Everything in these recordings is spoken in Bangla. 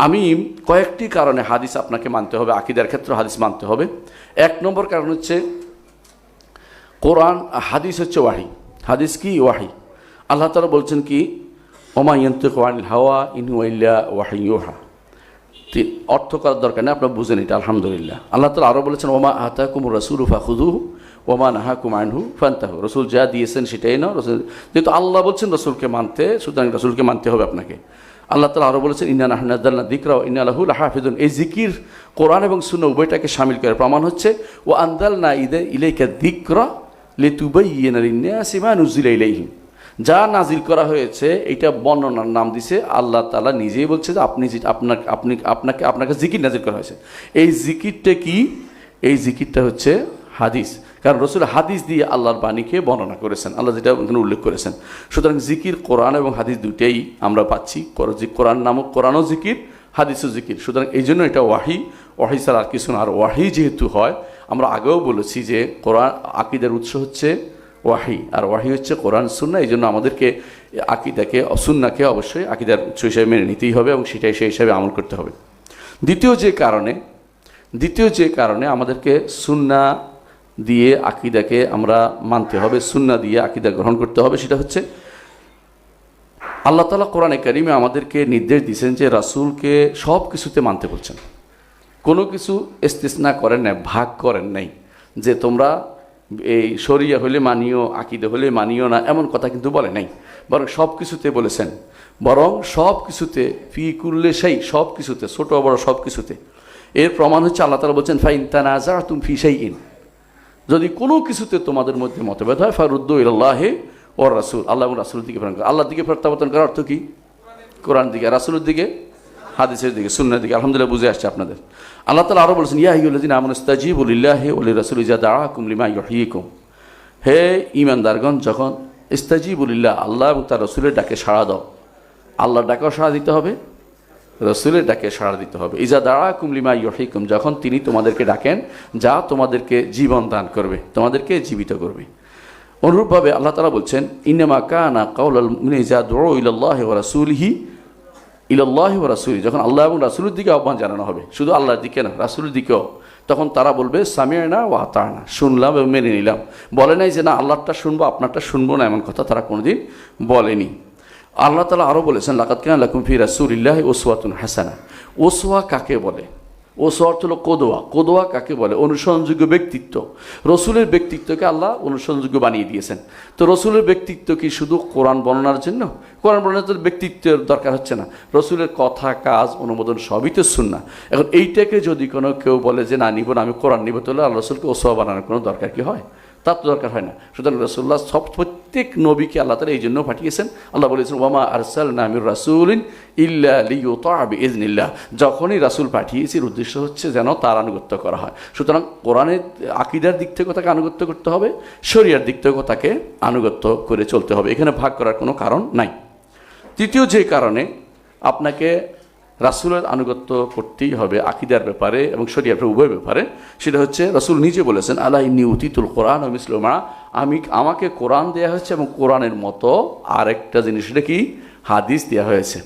আমি কয়েকটি কারণে হাদিস আপনাকে মানতে হবে, আকিদার ক্ষেত্রে হাদিস মানতে হবে। এক নম্বর কারণ হচ্ছে, কোরআন হাদিস হচ্ছে ওয়াহি। হাদিস কি? ওয়াহি। আল্লাহ তালা বলছেন কি, ওমা ইয়ন্ত কোয়ানিল হাওয়া ইনহুয়াইল্লা ওয়াহি তি- অর্থ করার দরকার নেই, আপনার বুঝেন এটা, আলহামদুলিল্লাহ। আল্লাহ তালা আরও বলেছেন, ওমা আহতা কুমুর রসুল ফাখুদু ওমা নাহা কুমানহু ফান্তাহু। রসুল যা দিয়েছেন সেটাই না রসুল যেহেতু আল্লাহ বলছেন রসুলকে মানতে, সুতরাং রসুলকে মানতে হবে আপনাকে। আল্লাহ তালা আরও বলেছেন, ইন্না নাহনাদ্দাল্লা দিকরা ইন্না আলাহুল হাফিদুন এই জিকির কোরআন এবং সুন্ন উভয়টাকে সামিল করে। প্রমাণ হচ্ছে ও আন্দাল না ঈদে ইলেকা দিকরা লেতুবাইয়াসিমা নুজিলা ইলাইহিম। যা নাজিল করা হয়েছে, এটা বর্ণনার নাম দিছে আল্লাহ তালা নিজেই বলছে যে আপনি আপনাকে আপনি আপনাকে আপনাকে জিকির নাজিল করা হয়েছে। এই জিকিরটা কি? এই জিকিরটা হচ্ছে হাদিস। কারণ রসুল হাদিস দিয়ে আল্লাহর বাণীকে বর্ণনা করেছেন, আল্লাহ যেটা এখানে উল্লেখ করেছেন। সুতরাং জিকির কোরআন এবং হাদিস দুটেই আমরা পাচ্ছি। কোরআন নামক কোরআনও জিকির, হাদিসও জিকির। সুতরাং এই জন্য এটা ওয়াহি। ওয়াহি ছাড়া আর কিছু না। আর ওয়াহি যেহেতু হয়, আমরা আগেও বলেছি যে কোরআন আকিদের উৎস হচ্ছে ওয়াহি। আর ওয়াহি হচ্ছে কোরআন সুন্না এই জন্য আমাদেরকে আকিদাকে সুন্নাকে অবশ্যই আকিদার উৎস হিসেবে মেনে নিতেই হবে এবং সেটাই সেই হিসাবে আমল করতে হবে। দ্বিতীয় যে কারণে, দ্বিতীয় যে কারণে আমাদেরকে সুন্না দিয়ে আকিদাকে আমরা মানতে হবে, সুন্না দিয়ে আকিদা গ্রহণ করতে হবে, সেটা হচ্ছে আল্লাহ তালা কোরআনে কারিমে আমাদেরকে নির্দেশ দিয়েছেন যে রাসূলকে সব কিছুতে মানতে বলছেন। কোনো কিছু ইস্তিসনা করেন নাই, ভাগ করেন নাই যে তোমরা এই শরিয়া হলে মানিও, আকিদে হলে মানিও না, এমন কথা কিন্তু বলে নাই। বরং সব কিছুতে বলেছেন। বরং সব কিছুতে, ফি কুল্লে সেই সব কিছুতে, ছোটো বড় সব কিছুতে। এর প্রমাণ হচ্ছে আল্লাহ তালা বলছেন, ফাইন তানাজা তুমি ফি সেই ইন যদি কোনো কিছুতে তোমাদের মধ্যে মতভেদ হয়, ফারুদ্দ ইল্লাহে ও রাসুল। আল্লাহ এবং রাসুলের দিকে প্রেরণ করা। আল্লাহর দিকে প্রত্যাবর্তন করার অর্থ কি? কোরআন দিকে। রাসুলের দিকে? হাদিসের দিকে সুন্নার দিকে। আলহামদুলিল্লাহ, বুঝে আসছে আপনাদের। আল্লাহ তালা আরও বলছেন, ইয়া ইউল্লাদিন আমন ইস্তাজিবুল্লাহ ওলি রাসুল ইজা কুমলিমা ইহিকুম হে ইমানদারগণ যখন ইস্তাজিবুল্লাহ আল্লাহ এবং তার রসুলের ডাকে সাড়া দাও। আল্লাহর ডাকেও সাড়া দিতে হবে। রসুলের ডাকে সাড়া দিতে হবে। ইজা দাঁড়া কুমলিমা ইহিকুম যখন তিনি তোমাদেরকে ডাকেন, যা তোমাদেরকে জীবন দান করবে, তোমাদেরকে জীবিত করবে। অনুরূপভাবে আল্লাহ তালা বলছেন ইনেমা কানা কাউল ইজা দৌড় ইল্লাহ রাসুলহি ইল্লাহ রাসুল যখন আল্লাহ এবং রাসুলের দিকে আহ্বান জানানো হবে, শুধু আল্লাহর দিকে না, রাসুলের দিকেও, তখন তারা বলবে সামিয়া না ও না শুনলাম এবং মেনে নিলাম। বলে নাই যে, না, আল্লাহরটা শুনব, আপনারটা শুনব না এমন কথা তারা কোনোদিন বলেনি। আল্লাহ তালা আরও বলেছেন লাকাত কেন লাকুম ফি রাসুলিল্লাহ ওসওয়াতুন হাসানা। ওসোয়া কাকে বলে? ওসোয়া অর্থ হলো কোদোয়া। কোদোয়া কাকে বলে? অনুসরণযোগ্য ব্যক্তিত্ব। রসুলের ব্যক্তিত্বকে আল্লাহ অনুসরণযোগ্য বানিয়ে দিয়েছেন। তো রসুলের ব্যক্তিত্ব কি শুধু কোরআন বর্ণনার জন্য? কোরআন বর্ণনার ব্যক্তিত্বের দরকার হচ্ছে না। রসুলের কথা, কাজ, অনুমোদন সবই তো শুন না এখন এইটাকে যদি কোনো কেউ বলে যে, না, নিব না, আমি কোরআন নিব, তাহলে আল্লাহ রসুলকে ওসোয়া বানানোর কোনো দরকার কি হয়? তার তো দরকার হয় না। সুতরাং রসুল্লাহ সব প্রত্যেক নবীকে আল্লাহ তালা এই জন্য পাঠিয়েছেন। আল্লাহ বলেছেন, ওয়ামা আরসাল নামির রাসুলিন ইল্লা যখনই রাসুল পাঠিয়েছি উদ্দেশ্য হচ্ছে যেন তার আনুগত্য করা হয়। সুতরাং কোরআনের আকিদার দিক থেকেও তাকে আনুগত্য করতে হবে শরিয়ার দিক থেকেও তাকে আনুগত্য করে চলতে হবে। এখানে ভাগ করার কোনো কারণ নাই। তৃতীয় যে কারণে আপনাকে রাসুলের আনুগত্য করতেই হবে আকিদার ব্যাপারে এবং শরিয়ার উভয় ব্যাপারে। সেটা হচ্ছে, রাসুল নিজে বলেছেন আল্লাহ ইন্নি উতিতুল কোরআন ও মিসলমা আমি, আমাকে কোরআন দেওয়া হয়েছে এবং কোরআনের মতো আরেকটা জিনিস এটা কি? হাদিস দেওয়া হয়েছে।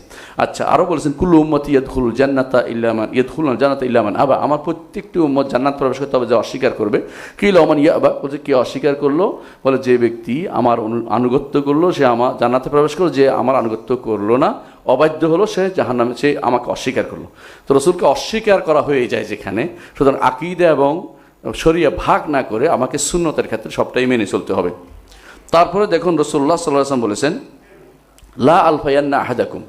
আচ্ছা আরও বলেছেন, কুল্লু উম্মত ইয়াদখুল জান্নাতা ইল্লামান ইয়াদখুল জান্নাতা ইল্লামান আবা আমার প্রত্যেকটি উম্মত জান্নাত প্রবেশ করতে হবে, যে অস্বীকার করবে। কি লমান ইয়া আবা বলছে কে অস্বীকার করল? বলে, যে ব্যক্তি আমার আনুগত্য করল, সে আমার জান্নাতে প্রবেশ করল, যে আমার আনুগত্য করল না অবাধ্য হলো সে জাহান্নামে, সে আমাকে অস্বীকার করল। তো রসুলকে অস্বীকার করা হয়ে যায় যেখানে, সুতরাং আকিদা এবং শরিয়া ভাগ না করে আমাকে শূন্যতার ক্ষেত্রে সবটাই মেনে চলতে হবে। তারপরে দেখুন রসুল্লাহ সাল্লাহ আসলাম বলেছেন, লা আলফায়ান্না আহাদাকুম।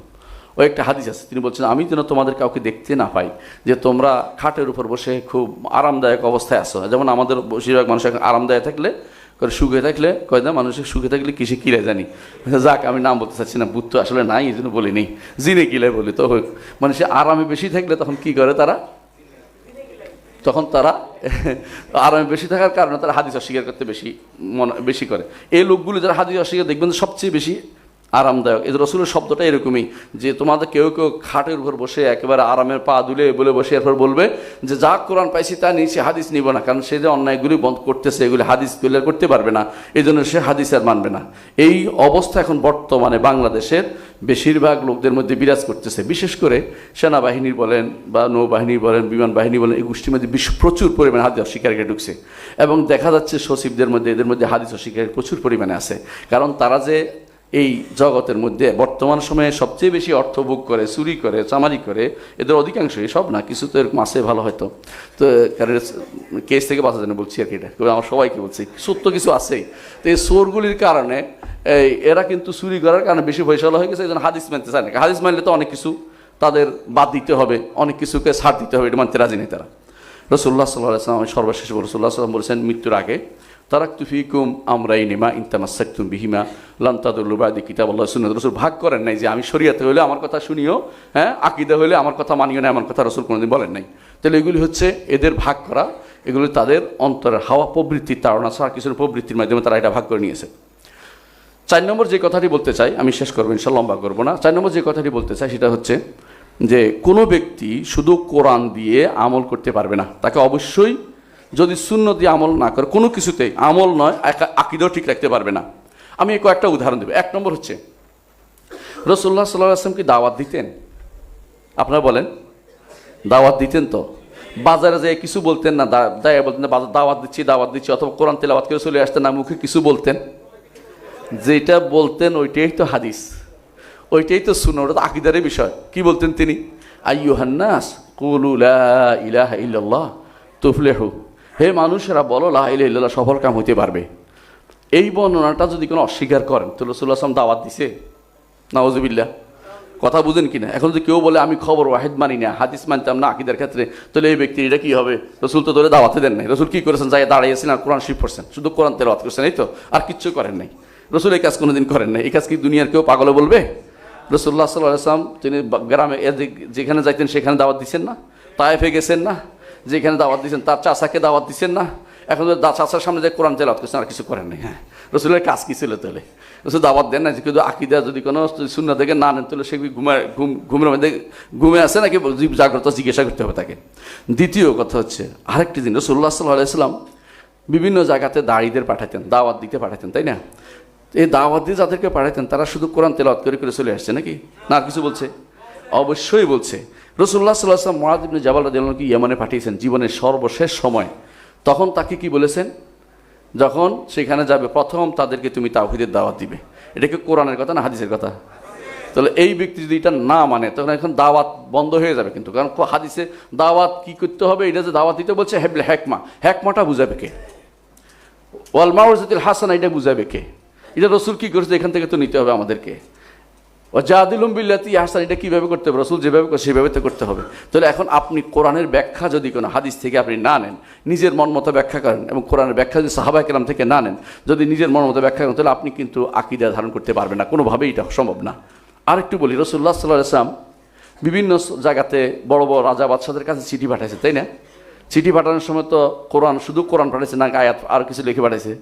ও একটা হাদিস আছে, তিনি বলছেন, আমি যেন তোমাদের কাউকে দেখতে না পাই যে তোমরা খাটের উপর বসে খুব আরামদায়ক অবস্থায় আসো যেমন আমাদের বেশিরভাগ মানুষ এখন আরামদায়ক থাকলে করে সুখে থাকলে? কয়, না, মানুষের সুখে থাকলে কিসে কিলে জানি? যাক, আমি নাম বলতে চাচ্ছি না, বুধ তো আসলে নাই, এই জন্য বলিনি। জিনে কিলে বলি, তো মানে সে আরামে বেশি থাকলে তখন কি করে তারা? তখন তারা আরামে বেশি থাকার কারণে তারা হাদিস অস্বীকার করতে বেশি মনে, বেশি করে। এই লোকগুলো যারা হাদিস অস্বীকার, দেখবেন সবচেয়ে বেশি আরামদায়ক। যে রসুলের শব্দটা এরকমই যে তোমাদের কেউ কেউ খাটের উপর বসে একেবারে আরামের পা দুলে বলে বসে এরপর বলবে যে যা কোরআন পাইছি তা নিয়েছি হাদিস নিব না, কারণ সে যে অন্যায়গুলি বন্ধ করতেছে, এগুলি হাদিস ক্লিয়ার করতে পারবে না। এই জন্য সে হাদিস আর মানবে না। এই অবস্থা এখন বর্তমানে বাংলাদেশের বেশিরভাগ লোকদের মধ্যে বিরাজ করতেছে। বিশেষ করে সেনাবাহিনী বলেন বা নৌবাহিনী বলেন, বিমান বাহিনী বলেন, এই গোষ্ঠীর মধ্যে প্রচুর পরিমাণে হাদিস অস্বীকারীরা ঢুকছে। এবং দেখা যাচ্ছে সচিবদের মধ্যে, এদের মধ্যে হাদিস অস্বীকারী প্রচুর পরিমাণে আছে। কারণ তারা যে এই জগতের মধ্যে বর্তমান সময়ে সবচেয়ে বেশি অর্থ ভোগ করে, চুরি করে, চামারি করে, এদের অধিকাংশই সব না, কিছু তো এরকম আছে ভালো হয়তো। তো কারণ কেস থেকে বাঁচা জন্য বলছি আর কি এটা। আমার সবাইকে বলছি, সত্য কিছু আছেই। তো এই চোরগুলির কারণে এই এরা কিন্তু চুরি করার কারণে বেশি পয়সা হয়ে গেছে, এই হাদিস মানতে চায় না। হাদিস মানলে তো অনেক কিছু তাদের বাদ দিতে হবে, অনেক কিছুকে ছাড় দিতে হবে, এটা মানতে রাজি নেই তারা। রসুল্লাহ সাল্লাহ আমি সর্বশেষ রসুল্লাহ সাল্লাম বলেছেন, মৃত্যুর আগে তারাক তুফিকুম আমরা এই নেমা ইনতামাসাকুম বিহিমা। লান্তাদুল্লুবাদি কিতাব আল্লাহ সুন্নত রসুল ভাগ করেন নাই যে আমি শরিয়াতে হলে আমার কথা শুনিও হ্যাঁ? আকিদা হলে আমার কথা মানিও না আমার কথা রসুল কোনোদিন বলেন নাই। তাহলে এগুলি হচ্ছে এদের ভাগ করা, এগুলি তাদের অন্তরের হাওয়া প্রবৃত্তির তাড়না ছাড়া কিছুর প্রবৃত্তির মাধ্যমে তারা এটা ভাগ করে নিয়েছে। চার নম্বর যে কথাটি বলতে চাই, আমি শেষ করব ইনশাল্লাহ লম্বা করব না। চার নম্বর যে কথাটি বলতে চাই, সেটা হচ্ছে যে কোনো ব্যক্তি শুধু কোরআন দিয়ে আমল করতে পারবে না। তাকে অবশ্যই যদি দিয়ে আমল না করে, কোনো কিছুতেই আমল নয় আকিদাও ঠিক রাখতে পারবে না। আমি কয়েকটা উদাহরণ দেবো। এক নম্বর হচ্ছে রসুল্লাহ সাল্লাহ আসলাম কি দাওয়াত দিতেন। আপনারা বলেন, দাওয়াত দিতেন তো? বাজারে যেয়ে কিছু বলতেন না দায় বলতেন না, বাজার দাওয়াত দিচ্ছি দাওয়াত দিচ্ছি, অথবা কোরআন তেলাওয়াত করে চলে আসতেন না, মুখে কিছু বলতেন। যেটা বলতেন ওইটাই তো হাদিস। ওইটাই তো শুনো ওটা তো আকিদারের বিষয়। কি বলতেন তিনি? আইয়ুহান্নাস কুলু লা ইলাহা ইল্লাল্লাহ, তুফলেহু। হে মানুষেরা বলো, লা ইলাহা ইল্লাল্লাহ, সফল কাম হইতে পারবে। এই বর্ণনাটা যদি কোনো অস্বীকার করেন, তো রসুল্লাহ আসলাম দাওয়াত দিছে। নওয়াজবিল্লা কথা বুঝেন কিনা? এখন যদি কেউ বলে, আমি খবর ওয়াহেদ মানি না, হাদিস মানতাম না, আকিদের ক্ষেত্রে, তাহলে এই ব্যক্তি এটা কী হবে? রসুল তো ধরে দাওয়াতে দেন নাই। রসুল কী করেছেন? যাই দাঁড়িয়েছেন আর কোরআন শিফ করছেন। শুধু কোরআন তেলাওয়াত করছেন, এই তো? আর কিচ্ছু করেন নাই। রসুল এই কাজ কোনোদিন করেন নাই। এই কাজ কি দুনিয়ার কেউ পাগলে বলবে? রসুল্লাহ সাল্লাহ আসলাম তিনি গ্রামে যেখানে যাইতেন, সেখানে দাওয়াত দিচ্ছেন না? তায়েফে গেছেন না? যেখানে দাওয়াত দিচ্ছেন তার চাচাকে দাওয়াত দিচ্ছেন না। এখন চাচার সামনে যে কোরআন তেলাওয়াত করছেন, আর কিছু করেন নাই। হ্যাঁ রসুলের কাজ কি ছিল তাহলে? রসুল দাওয়াত দেন না কিন্তু আকিদা যদি কোনো শূন্য থেকে না নেন, তাহলে সেগুলি ঘুমায় ঘুম ঘুমের মধ্যে ঘুমে আসে নাকি জাগ্রত, জিজ্ঞাসা করতে হবে তাকে? দ্বিতীয় কথা হচ্ছে, আরেকটি দিন রসুল্লাহ সাল্লাহ বিভিন্ন জায়গাতে দাড়িদের পাঠাতেন, দাওয়াত দিতে পাঠাতেন, তাই না? এই দাওয়াত দিয়ে যাদেরকে পাঠাতেন, তারা শুধু কোরআন তেলাওয়াত করে করে চলে আসছে নাকি? না কিছু বলছে? অবশ্যই বলছে। রসুল্লাহ সাল্লাহ আসলাম মহাদিবনে জাবাল রাদিয়াল্লাহু কি ইয়েমানে পাঠিয়েছেন জীবনের সর্বশেষ সময়। তখন তাকে কি বলেছেন? যখন সেখানে যাবে, প্রথম তাদেরকে তুমি তাওহিদের দাওয়াত দিবে। এটা কি কোরআনের কথা না হাদিসের কথা? তাহলে এই ব্যক্তি যদি এটা না মানে তখন এখন দাওয়াত বন্ধ হয়ে যাবে কিন্তু। কারণ হাদিসে দাওয়াত কি করতে হবে, এটা যে দাওয়াত দিতে বলছে হেবলে হ্যাকমা হ্যাকমাটা বুঝাবে কে? ওয়াল মাউজাতিল হাসান, এটা বুঝাবে কে? এটা রসুল কি করেছে? এখান থেকে তো নিতে হবে আমাদেরকে। ও জাদিলুম বিল্লাতি হাসান এটা কীভাবে করতে হবে? রসুল যেভাবে সেভাবে তো করতে হবে। তাহলে এখন আপনি কোরআনের ব্যাখ্যা যদি কোনো হাদিস থেকে আপনি না নেন, নিজের মন মতো ব্যাখ্যা করেন এবং কোরআনের ব্যাখ্যা যদি সাহাবা কেরাম থেকে না নেন, যদি নিজের মন মতো ব্যাখ্যা করেন, তাহলে আপনি কিন্তু আকিদা ধারণ করতে পারবেন না। কোনোভাবেই এটা সম্ভব না। আরেকটু বলি রসুল্লাহ সাল্লাহ আসলাম বিভিন্ন জায়গাতে বড় বড় রাজা বাদশাদের কাছে চিঠি পাঠাইছে, তাই না? চিঠি পাঠানোর সময় তো কোরআন, শুধু কোরআন পাঠাইছে না, আয়াত, আর কিছু লিখে পাঠাইছে?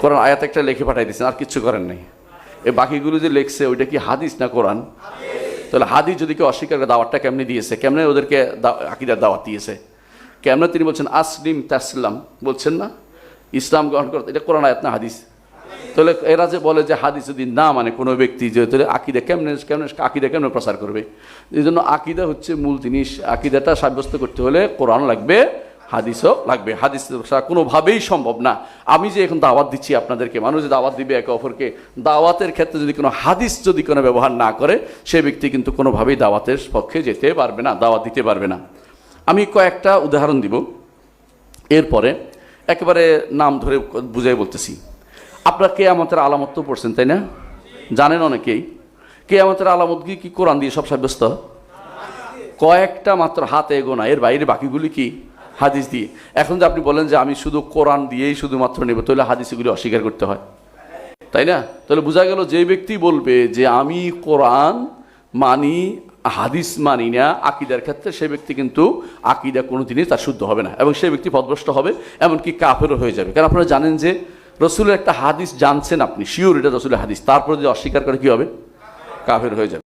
কোরআন আয়াত একটা লিখে পাঠাই দিয়েছেন, আর কিচ্ছু করেন নাই। এই বাকিগুলো যে লিখছে, ওইটা কি হাদিস না কোরআন? তাহলে হাদিস যদি কেউ অস্বীকার দাওয়াতটা কেমনি দিয়েছে? কেমনে ওদেরকে আকিদার দাওয়াত দিয়েছে? কেমনে তিনি বলছেন, আসলিম তাসলাম বলছেন না? ইসলাম গ্রহণ করতে এটা কোরআন আয়াত না হাদিস? তাহলে এরা যে বলে যে হাদিস যদি না মানে কোনো ব্যক্তি, যে তাহলে আকিদা কেমনে কেমনে, আকিদা কেমনে প্রচার করবে? এই জন্য আকিদা হচ্ছে মূল জিনিস। আকিদাটা সাব্যস্ত করতে হলে কোরআন লাগবে হাদিসও লাগবে। হাদিস কোনোভাবেই সম্ভব না। আমি যে এখন দাওয়াত দিচ্ছি আপনাদেরকে, মানুষ যে দাওয়াত দিবে একে অপরকে, দাওয়াতের ক্ষেত্রে যদি কোনো হাদিস যদি কোনো ব্যবহার না করে, সে ব্যক্তি কিন্তু কোনোভাবেই দাওয়াতের পক্ষে যেতে পারবে না, দাওয়াত দিতে পারবে না। আমি কয়েকটা উদাহরণ দিব। এরপরে একেবারে নাম ধরে বুঝাই বলতেছি। আপনারা কে আমাদের আলামত তো পড়ছেন, তাই না? জানেন অনেকেই। কে আমাদের আলামত কি কোরআন দিয়ে সব সাব্যস্ত? কয়েকটা মাত্র হাতে গোনা এর বাইরে বাকিগুলি কি? হাদিস দিয়ে। এখন যে আপনি বলেন যে আমি শুধু কোরআন দিয়েই শুধুমাত্র নেব, তাহলে হাদিসগুলি অস্বীকার করতে হয়। তাই না? তাহলে বোঝা গেল যে ব্যক্তি বলবে যে আমি কোরআন মানি, হাদিস মানি না, আকিদার ক্ষেত্রে সে ব্যক্তি কিন্তু আকিদা কোনো দিনই তার শুদ্ধ হবে না এবং সে ব্যক্তি পদভ্রষ্ট হবে, এমনকি কাফেরও হয়ে যাবে। কারণ আপনারা জানেন যে রসুলের একটা হাদিস জানছেন আপনি, শিওর এটা রসুলের হাদিস। তারপরে যদি অস্বীকার করে কী হবে? কাফের হয়ে যাবে।